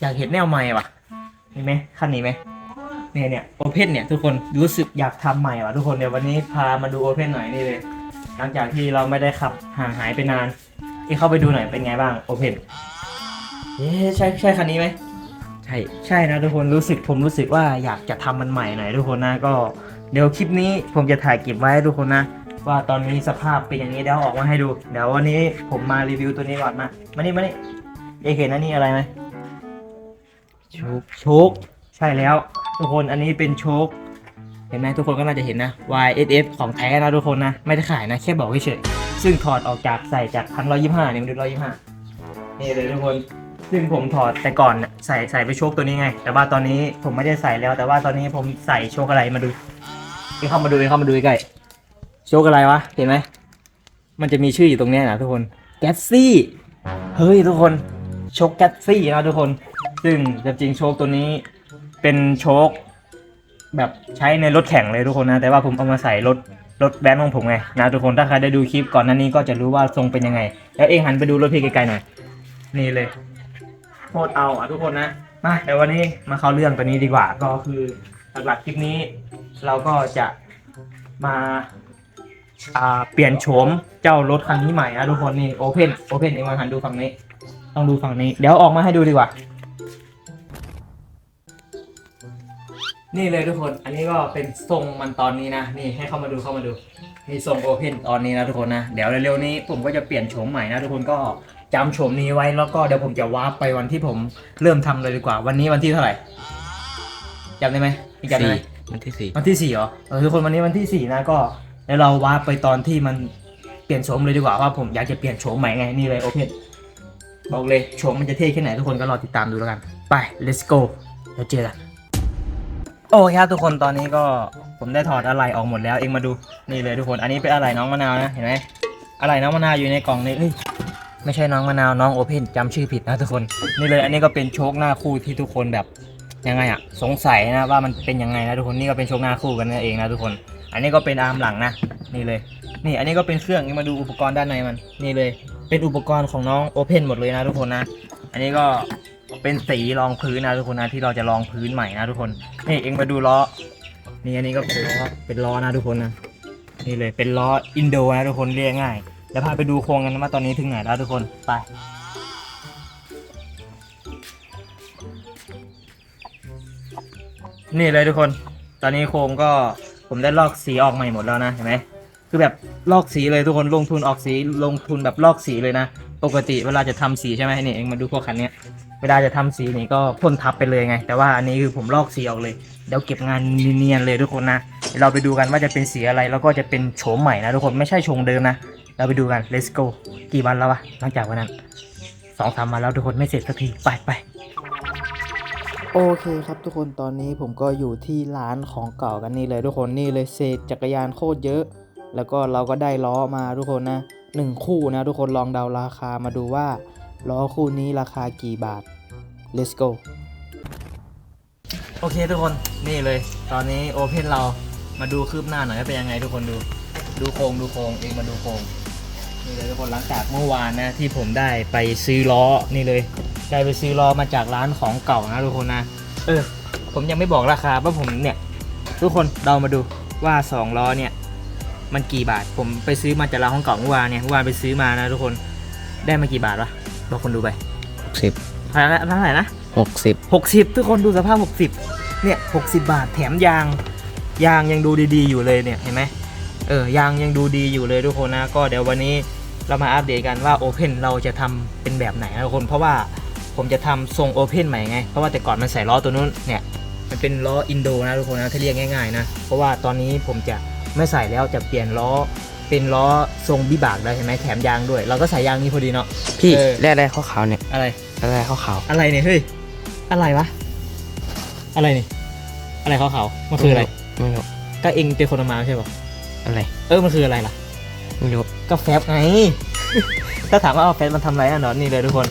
อยากเห็นแนวใหม่ว่ะนี่ไหมคันนี้ไหมเนี่ยเนี่ยโอเพนเนี่ยทุกคนรู้สึกอยากทำใหม่ว่ะทุกคนเดี๋ยววันนี้พามาดูโอเพนหน่อยนี่เลย หลังจากที่เราไม่ได้ขับห่างหายไปนานที่เข้าไปดูหน่อยเป็นไงบ้างโอเพนเอ๊ะใช่ใช่คันนี้ไหมใช่ใช่นะทุกคนรู้สึกผมรู้สึกว่าอยากจะทำมันใหม่หน่อยทุกคนนะก็เดี๋ยวคลิปนี้ผมจะถ่ายเก็บไว้ให้ทุกคนนะว่าตอนนี้สภาพเป็นอย่างนี้เดี๋ยวเอาออกมาให้ดู เดี๋ยววันนี้ผมมารีวิวตัวนี้ก่อนมามานี่มานี่เอกเห็นอันนี้อะไรไหม ชุบโชคใช่แล้ว ทุกคนอันนี้เป็นโชคเห็นไหมทุกคนก็น่าจะเห็นนะ YSF ของแท้นะทุกคนนะ ไม่ได้ขายนะ แค่บอกเฉยซึ่งถอดออกจากใส่จากพันร้อยยี่ห้าเนี่ยมันดูร้อยยี่ห้านี่เลยทุกคนซึ่งผมถอดแต่ก่อนใส่ใส่ไปโชคตัวนี้ไง แต่ว่าตอนนี้ผมไม่ได้ใส่แล้ว แต่ว่าตอนนี้ผมใส่โชคอะไรมาดูเอ้เข้ามาดูเอ้เข้ามาดูใกล้โชคอะไรวะเห็นไหมมันจะมีชื่ออยู่ตรงนี้นะทุกคนแกสซี่เฮ้ยทุกคนโชคแกสซี่นะทุกคน ซึ่งจริงๆโชคตัวนี้เป็นโชคแบบใช้ในรถแข่งเลยทุกคนนะ แต่ว่าผมเอามาใส่รถรถแบนของผมไงนะทุกคนถ้าใครได้ดูคลิปก่อนหน้านี้ก็จะรู้ว่าทรงเป็นยังไง แล้วเองหันไปดูรถพี่ไกลๆหน่อย นี่เลยโคตรเอาอะทุกคนนะมาเดี๋ยววันนี้มาเข้าเรื่องตัวนี้ดีกว่าก็คือหลักๆคลิปนี้ เราก็จะมาอ่าเปลี่ยนโฉมเจ้ารถคันนี้ใหม่นะทุกคนนี่โอเพนโอเพนเองมาหันดูฝั่งนี้ ต้องดูฝั่งนี้ เดี๋ยวออกมาให้ดูดีกว่า นี่เลยทุกคน อันนี้ก็เป็นทรงมันตอนนี้นะ นี่ให้เข้ามาดูเข้ามาดูนี่ทรงโอเพนตอนนี้นะทุกคนนะ เดี๋ยวเร็วๆนี้ผมก็จะเปลี่ยนโฉมใหม่นะทุกคนก็จำโฉมนี้ไว้แล้วก็เดี๋ยวผมจะวาร์ปไปวันที่ผมเริ่มทำเลยดีกว่า วันนี้วันที่เท่าไหร่จำได้ไหมพี่จำได้สี่ไหมวันที่สี่วันที่สี่เหรอเออทุกคนวันนี้วันที่สี่นะก็เดี๋ยวเราวาร์ปไปตอนที่มันเปลี่ยนโฉมเลยดีกว่าว่าผมอยากจะเปลี่ยนโฉมใหม่ไงนี่เลยโอเพนบอกเลยโฉมมันจะเท่แค่ไหนทุกคนก็รอติดตามดูแล้วกัน ไป let's go แล้วเจอกัน โอเคครับทุกคนตอนนี้ก็ผมได้ถอดอะไรออกหมดแล้วเองมาดูนี่เลยทุกคนอันนี้เป็นอะไรน้องมะนาวนะเห็นไหมอะไรน้องมะนาวอยู่ในกล่องนี้เอ้ยไม่ใช่น้องมะนาวน้องโอเพนจำชื่อผิดนะทุกคนนี่เลยอันนี้ก็เป็นโชคหน้าคู่ที่ทุกคนแบบยังไงอะสงสัยนะว่ามันเป็นยังไงนะทุกคนนี่ก็เป็นโชคหน้าคู่กันนั่นเองนะทุกคน อันนี้ก็เป็นอาร์มหลังนะนี่เลย นี่อันนี้ก็เป็นเครื่องมาดูอุปกรณ์ด้านในมัน นี่เลย เป็นอุปกรณ์ของน้องโอเพนหมดเลยนะทุกคนนะ อันนี้ก็ เป็นสีรองพื้นนะทุกคนนะที่เราจะรองพื้นใหม่นะทุกคนนี่เองมาดูล้อนี่อันนี้ก็เป็นล้อเป็นล้อนะทุกคนนะนี่เลยเป็นล้ออินโดนะทุกคนเรียกง่ายเดี๋ยวพาไปดูโครงกันว่าตอนนี้ถึงไหนแล้วทุกคนไปนี่เลยทุกคน ตอนนี้โครงก็ผมได้ลอกสีออกใหม่หมดแล้วนะเห็นไหมคือแบบลอกสีเลยทุกคนลงทุนออกสีลงทุนแบบลอกสีเลยนะ ปกติเวลาจะทำสีใช่ไหมนี่เองมาดูพวกคันเนี้ย เวลาจะทำสีนี่ก็พ่นทับไปเลยไง แต่ว่าอันนี้คือผมลอกสีออกเลยเดี๋ยวเก็บงานเนียนๆเลยทุกคนนะเราไปดูกันว่าจะเป็นสีอะไรแล้วก็จะเป็นโฉมใหม่นะทุกคนไม่ใช่โฉมเดิมนะ เราไปดูกัน let's go กี่วันแล้ววะหลังจากวันนั้นสองสามวันแล้วทุกคนไม่เสร็จสักทีไปไปโอเคครับทุกคนตอนนี้ผมก็อยู่ที่ร้านของเก่ากันนี่เลยทุกคนนี่เลยเศษจักรยานโคตรเยอะ แล้วก็เราก็ได้ล้อมาทุกคนนะหนึ่งคู่นะทุกคนลองเดาราคามาดูว่า ล้อคู่นี้ราคากี่บาท let's go โอเคทุกคนนี่เลย ตอนนี้โอเพนเรามาดูคืบหน้าหน่อยว่าเป็นยังไงทุกคนดู ดูโครงดูโครงเองมาดูโครงนี่เลยทุกคนหลังจากเมื่อวานนะที่ผมได้ไปซื้อล้อนี่เลย ได้ไปซื้อล้อมาจากร้านของเก่านะทุกคนนะ เออ ผมยังไม่บอกราคาว่าะผมเนี่ย ทุกคนเดามาดูว่าสองล้อเนี่ยมันกี่บาท ผมไปซื้อมาจากร้านของเก่าเมื่อวานเนี่ยเมื่อวานไปซื้อมานะทุกคนได้มากี่บาทวะ บอกคนดูไปหกสิบเท่าไหร่นะเท่าไหร่นะหกสิบหกสิบทุกคนดูสภาพหกสิบเนี่ยหกสิบาทแถมยาง ยางยังดูดีๆอยู่เลยเนี่ยเห็นไหมเออยางยังดูดีอยู่เลยทุกคนนะ ก็เดี๋ยววันนี้เรามาอัปเดตกันว่า Open เราจะทำเป็นแบบไหนนะทุกคน เพราะว่าผมจะทำทรง Open ใหม่ไง เพราะว่าแต่ก่อนมันใส่ล้อตัวนู้นเนี่ย มันเป็นล้ออินโดนะทุกคนนะ ถ้าเรียกง่ายๆนะ เพราะว่าตอนนี้ผมจะไม่ใส่แล้วจะเปลี่ยนล้อ เป็นล้อทรงบิบากแล้วเห็นไหมแถมยางด้วย เราก็ใส่ยางนี้พอดีเนาะพี่เออแร่อะไรขาวๆเนี่ยอะไร แร่อะไรขาวอะไรเนี่ยเฮ้ย อะไรวะ อะไรนี่ อะไรขาวๆๆมันคืออะไร ไม่รู้ก็เองเป็นคนเอามาไม่ใช่ปะอะไรเออ มันคืออะไรล่ะ ไม่รู้ก็แฟบไง ถ้าถามว่าเอาแฟบมันทำอะไรอะเนาะนี่เลยทุกคน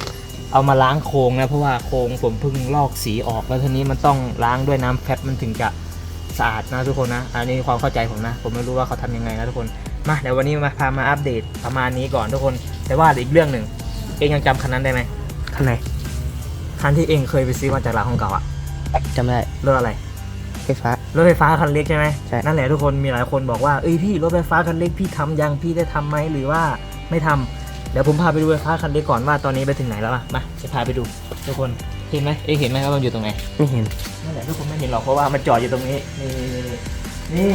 เอามาล้างโครงนะ เพราะว่าโครงผมเพิ่งลอกสีออกแล้วทีนี้มันต้องล้างด้วยน้ำแฟบมันถึงจะสะอาดนะทุกคนนะ อันนี้ความเข้าใจผมนะ ผมไม่รู้ว่าเขาทำยังไงนะทุกคน มาเดี๋ยววันนี้มาพามาอัปเดตประมาณนี้ก่อนทุกคน แต่ว่าอีกเรื่องหนึ่งเองยังจำคันนั้นได้ไหมข้างในคันที่เองเคยไปซื้อมาจากร้านของเก่าอะจำไม่ได้รถอะไรไฟฟ้ารถไฟฟ้าคันเล็กใช่ไหมใช่นั่นแหละทุกคนมีหลายคนบอกว่าเอ้ยพี่รถไฟฟ้าคันเล็กพี่ทำยังพี่ได้ทำไหมหรือว่าไม่ทำเดี๋ยวผมพาไปดูรถไฟฟ้าคันเล็กก่อนว่าตอนนี้ไปถึงไหนแล้วอะมาจะพาไปดูทุกคนเห็นไหมเอ้ยเห็นไหมว่ามันอยู่ตรงไหนไม่เห็นนั่นแหละทุกคนไม่เห็นหรอกเพราะว่ามันจอดอยู่ตรงนี้นี่นี่นี่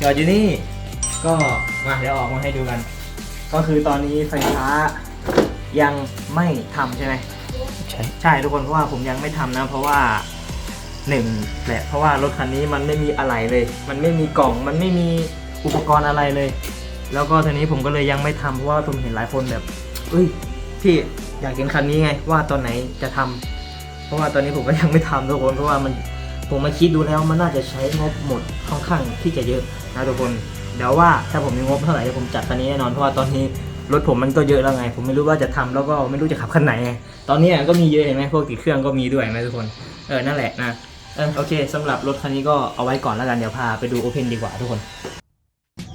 จอดอยู่นี่ ก็มาเดี๋ยวออกมาให้ดูกัน ก็คือตอนนี้ไฟฟ้ายังไม่ทำใช่ไหมใช่ใช่ทุกคนเพราะว่าผมยังไม่ทำนะ เพราะว่าหนึ่งแหละเพราะว่ารถคันนี้มันไม่มีอะไรเลย มันไม่มีกล่องมันไม่มีอุปกรณ์อะไรเลย แล้วก็ทีนี้ผมก็เลยยังไม่ทำเพราะว่าผมเห็นหลายคนแบบเอ้ยพี่อยากเห็นคันนี้ไงว่าตอนไหนจะทำเพราะว่าตอนนี้ผมก็ยังไม่ทำทุกคนเพราะว่ามันผมมาคิดดูแล้วมันน่าจะใช้งบหมดค่อนข้างที่จะเยอะนะทุกคน เดี๋ยวว่าถ้าผมมีงบเท่าไหร่เดี๋ยวผมจัดคันนี้แน่นอนเพราะว่าตอนนี้รถผมมันก็เยอะแล้วไง ผมไม่รู้ว่าจะทำแล้วก็ไม่รู้จะขับคันไหน ตอนนี้ก็มีเยอะเห็นไหมพวกติดเครื่องก็มีด้วยไหมทุกคนเออนั่นแหละนะเออโอเคสำหรับรถคันนี้ก็เอาไว้ก่อนแล้วกันเดี๋ยวพาไปดูโอเพนดีกว่าทุกคน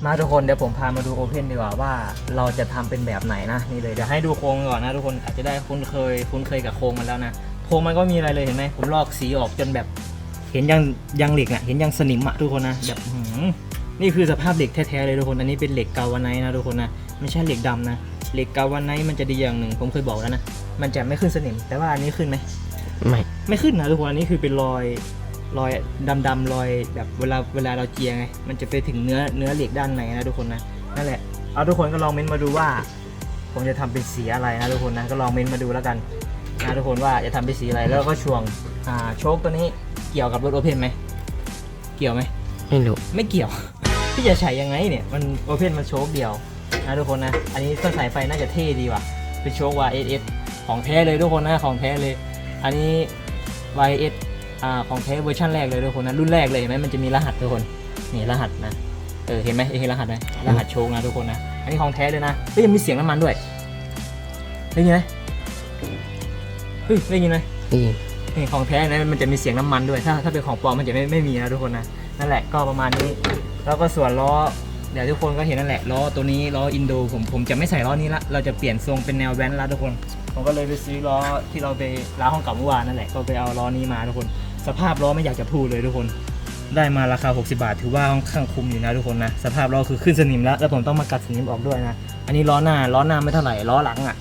มาทุกคนเดี๋ยวผมพามาดูโอเพนดีกว่าว่าเราจะทำเป็นแบบไหนนะนี่เลยเดี๋ยวให้ดูโครงก่อนนะทุกคนอาจจะได้คุ้นเคยคุ้นเคยกับโครงมันแล้วนะโครงมันก็มีอะไรเลยเห็นไหมผมลอกสีออกจนแบบ เห็นยังยังเหล็กอะเห็นยังสนิมอะทุกคนนะแบบ นี่คือสภาพเหล็กแท้ๆเลยทุกคน อันนี้เป็นเหล็กกาวาไนท์นะทุกคนนะ ไม่ใช่เหล็กดำนะ เหล็กกาวาไนท์มันจะดีอย่างหนึ่ง ผมเคยบอกแล้วนะ มันจะไม่ขึ้นสนิม แต่ว่าอันนี้ขึ้นไหม ไม่ ไม่ขึ้นนะทุกคน อันนี้คือเป็นรอยรอยดำๆรอยแบบเวลาเวลาเราเจียไง มันจะไปถึงเนื้อเนื้อเหล็กด้านในนะทุกคนนะ นั่นแหละ เอาทุกคนก็ลองเม้นต์มาดูว่า ผมจะทำเป็นสีอะไรนะทุกคนนะ ก็ลองเม้นต์มาดูแล้วกันนะทุกคนว่าจะทำเป็นสีอะไร แล้วก็ช่วงอ่าโชคตัวนี้เกี่ยวกับรถโอเพนไหม เกี่ยวไหม ไม่รู้ ไม่เกี่ยว พี่จะใช้ยังไงเนี่ย มันโอเพนมันโชคเดียวนะทุกคนนะ อันนี้ต้นสายไฟน่าจะเท่ดีว่ะ เป็นโชค YSS ของแท้เลยทุกคนนะ ของแท้เลย อันนี้ YS อ่าของแท้เวอร์ชันแรกเลยทุกคนนะ รุ่นแรกเลยเห็นไหมมันจะมีรหัสทุกคน นี่รหัสนะ เออเห็นไหมเห็นรหัสไหมรหัสโชคนะทุกคนนะ อันนี้ของแท้เลยนะเฮ้ยยังมีเสียงน้ำมันด้วย ได้ยินไหมเฮ้ยได้ยินไหมได้ยินนี่ของแท้นะมันจะมีเสียงน้ำมันด้วย ถ้าถ้าเป็นของปลอมมันจะไม่ไม่มีนะทุกคนนะ นั่นแหละก็ประมาณนี้ แล้วก็ส่วนล้อเดี๋ยวทุกคนก็เห็นนั่นแหละล้อตัวนี้ล้ออินโดผมผมจะไม่ใส่ล้อนี้ละเราจะเปลี่ยนทรงเป็นแนวแว้นละทุกคน ผมก็เลยไปซื้อล้อที่เราไปร้านห้องเก่าเมื่อวานนั่นแหละก็ไปเอาล้อนี้มาทุกคน สภาพล้อไม่อยากจะพูดเลยทุกคน ได้มาราคา 60 บาท ถือว่าค่อนข้างคุ้มอยู่นะทุกคนนะสภาพล้อคือขึ้นสนิมแล้วแล้วผมต้องมากัดสนิมออกด้วยนะอันนี้ล้อหน้าล้อหน้าไม่เท่าไหร่ล้อหลังอะ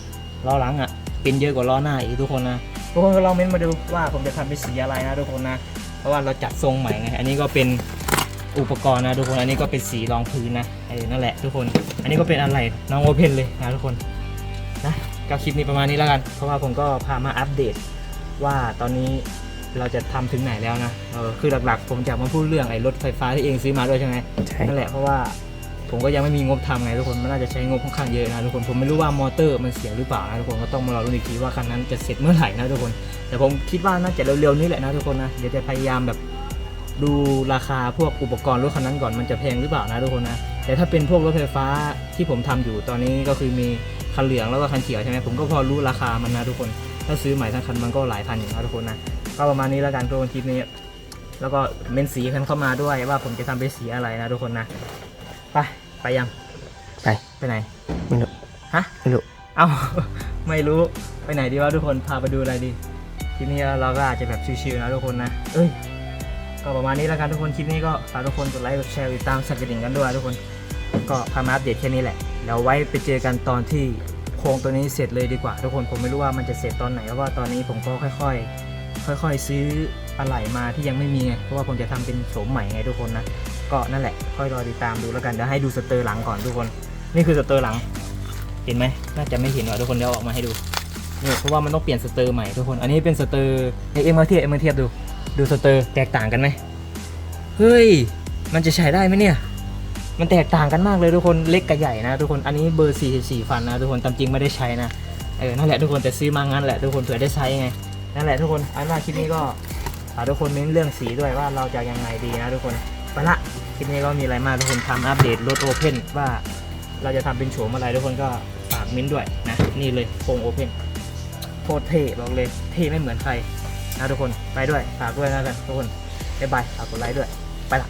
ล้อหลังอะเป็นเยอะกว่าล้อหน้าอีกทุกคนนะทุกคนก็ลองเม้นมาดูว่าผมจะทำเป็นสีอะไรนะทุกคนนะ เพราะว่าเราจัดทรงใหม่ไงอันนี้ก็เป็น อุปกรณ์นะทุกคนอันนี้ก็เป็นสีรองพื้นนะเออนั่นแหละทุกคน อันนี้ก็เป็นอะไรน้องโอเพนเลยนะทุกคนนะก็คลิปนี้ประมาณนี้แล้วกัน เพราะว่าผมก็พามาอัปเดต ว่าตอนนี้เราจะทำถึงไหนแล้วนะเออคือหลักๆ ผมจะมาพูดเรื่องไอ้รถไฟฟ้าที่เองซื้อมาด้วยใช่ไหมใช่นั่นแหละเพราะว่าผมก็ยังไม่มีงบทำไงทุกคนมันน่าจะใช้งบค่อนข้างเยอะนะทุกคนผมไม่รู้ว่ามอเตอร์มันเสียหรือเปล่านะทุกคนก็ต้องมารอรุ้นอีกทีว่าคันนั้นจะเสร็จเมื่อไหร่นะทุกคน แต่ผมคิดว่าน่าจะเร็วๆนี้แหละนะทุกคนนะเดี๋ยวจะพยายามแบบ ดูราคาพวกอุปกรณ์รถคันนั้นก่อนมันจะแพงหรือเปล่านะทุกคนนะ แต่ถ้าเป็นพวกรถไฟฟ้าที่ผมทำอยู่ตอนนี้ก็คือมีคันเหลืองแล้วก็คันเขียวใช่ไหมผมก็พอรู้ราคามันนะทุกคน ถ้าซื้อใหม่ทั้งคันมันก็หลายพันอยู่นะทุกคนนะก็ประมาณนี้แล้วกันทุกคนคลิปนี้ แล้วก็เมนสีกันเข้ามาด้วยว่าผมจะทำเป็นสีอะไรนะทุกคนนะไปไปยังไปไปไหนไม่รู้ฮะไม่รู้เอ้าไม่รู้ไปไหนดีวะทุกคนพาไปดูอะไรดีคลิปนี้เราก็อาจจะแบบชิวๆนะทุกคนนะเอ้ย ก็ประมาณนี้แล้วกันทุกคนคลิปนี้ก็ฝากทุกคนกดไลค์กดแชร์ติดตามสักกระดิ่งกันด้วยทุกคนก็พามาอัปเดตแค่นี้แหละเดี๋ยวไว้ไปเจอกันตอนที่โครงตัวนี้เสร็จเลยดีกว่า ทุกคนผมไม่รู้ว่ามันจะเสร็จตอนไหนเพราะว่าตอนนี้ผมก็ค่อยๆ ค่อย ๆ ซื้ออะไหล่มาที่ยังไม่มีไงเพราะว่าผมจะทำเป็นโฉมใหม่ไงทุกคนนะก็นั่นแหละ ค่อยรอติดตามดูแล้วกันเดี๋ยวให้ดูสเตอร์หลังก่อนทุกคน นี่คือสเตอร์หลัง เห็นไหมน่าจะไม่เห็นว่ะทุกคนเดี๋ยวเอาอกมาให้ดูเนี่ยเพราะว่ามันต้องเปลี่ยนสเตอร์ใหม่ทุกคน อันนี้เป็นสเตอร์เอ็มมเทียบเอ็มมเทียบดู ดูสเตอร์แตกต่างกันไหมเฮ้ย มันจะใช้ได้ไหมเนี่ย มันแตกต่างกันมากเลยทุกคนเล็กกับใหญ่นะ ทุกคนอันนี้เบอร์44ฟันนะทุกคนตามจริงไม่ได้ใช้นะเออนั่นแหละทุกคนแต่ซื้อมางั้นแหละทุกคนเผื่อได้ใช้ไงนั่นแหละทุกคนอันว่าคลิปนี้ก็ฝากทุกคนเน้นเรื่องสีด้วยว่าเราจะยังไงดีนะทุกคนไปละคลิปนี้ก็มีอะไรมากทุกคนทำอัปเดตรถโอเพนว่าเราจะทำเป็นโฉมอะไรทุกคนก็ฝากเม้นด้วยนะนี่เลยโครงโอเพนโคตรเท่บอกเลยเท่ไม่เหมือนใคร นะทุกคนไปด้วยฝากด้วยนะกันทุกคนบ๊ายบายฝากกดไลค์ด้วย ไปละ